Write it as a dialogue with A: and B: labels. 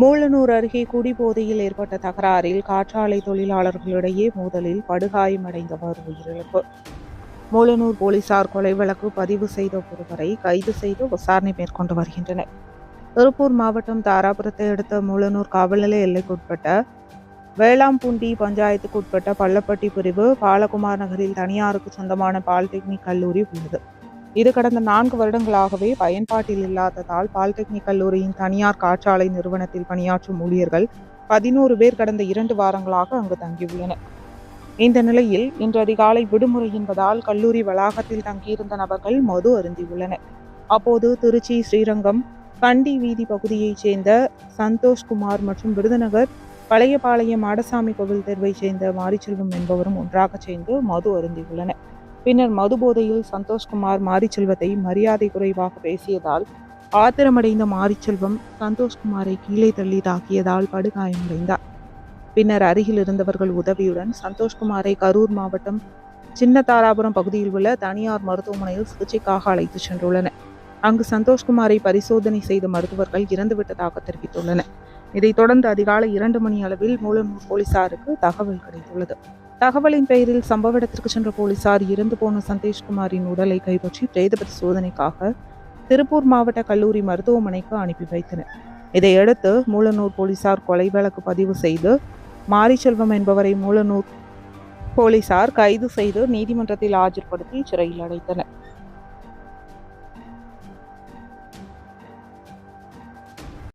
A: மூலனூர் அருகே குடிபோதையில் ஏற்பட்ட தகராறில் காற்றாலை தொழிலாளர்களிடையே மோதலில் படுகாயமடைந்தவர் உயிரிழப்பு. மூலனூர் போலீசார் கொலை வழக்கு பதிவு செய்த ஒருவரை கைது செய்து விசாரணை மேற்கொண்டு வருகின்றனர். திருப்பூர் மாவட்டம் தாராபுரத்தை அடுத்த மூலனூர் காவல்நிலைய எல்லைக்குட்பட்ட வேளாம்பூண்டி பஞ்சாயத்துக்குட்பட்ட பள்ளப்பட்டி பிரிவு பாலகுமார் நகரில் தனியாருக்கு சொந்தமான பாலிடெக்னிக் கல்லூரி உள்ளது. இது கடந்த நான்கு வருடங்களாகவே பயன்பாட்டில் இல்லாததால் பாலிடெக்னிக் கல்லூரியின் தனியார் காற்றாலை நிறுவனத்தில் பணியாற்றும் ஊழியர்கள் பதினோரு பேர் கடந்த இரண்டு வாரங்களாக அங்கு தங்கியுள்ளனர். இந்த நிலையில் இன்று அதிகாலை விடுமுறை என்பதால் கல்லூரி வளாகத்தில் தங்கியிருந்த நபர்கள் மது அருந்தியுள்ளனர். அப்போது திருச்சி ஸ்ரீரங்கம் கண்டி வீதி பகுதியைச் சேர்ந்த சந்தோஷ்குமார் மற்றும் விருதுநகர் பழையபாளையம் மாடசாமி கோவில் தெருவைச் சேர்ந்த மாரிச்செல்வம் என்பவரும் ஒன்றாக சேர்ந்து மது அருந்தியுள்ளனர். பின்னர் மது போதையில் சந்தோஷ்குமார் மாரிச்செல்வத்தை மரியாதை குறைவாக பேசியதால் ஆத்திரமடைந்த மாரிச்செல்வம் சந்தோஷ்குமாரை கீழே தள்ளி தாக்கியதால் படுகாயமடைந்தார். பின்னர் அருகில் இருந்தவர்கள் உதவியுடன் சந்தோஷ்குமாரை கரூர் மாவட்டம் சின்னதாராபுரம் பகுதியில் உள்ள தனியார் மருத்துவமனையில் சிகிச்சைக்காக அழைத்துச் சென்றுள்ளனர். அங்கு சந்தோஷ்குமாரை பரிசோதனை செய்த மருத்துவர்கள் இறந்துவிட்டதாக தெரிவித்துள்ளனர். இதைத் தொடர்ந்து அதிகாலை இரண்டு மணி அளவில் மூலனூர் போலீசாருக்கு தகவல் கிடைத்துள்ளது. தகவலின் பெயரில் சம்பவ இடத்திற்கு சென்ற போலீசார் இறந்து போன சந்தேஷ்குமாரின் உடலை கைப்பற்றி பிரேத பரிசோதனைக்காக திருப்பூர் மாவட்ட கல்லூரி மருத்துவமனைக்கு அனுப்பி வைத்தனர். இதையடுத்து மூலனூர் போலீசார் கொலை வழக்கு பதிவு செய்து மாரிச்செல்வம் என்பவரை மூலனூர் போலீசார் கைது செய்து நீதிமன்றத்தில் ஆஜர்படுத்தி சிறையில் அடைத்தனர்.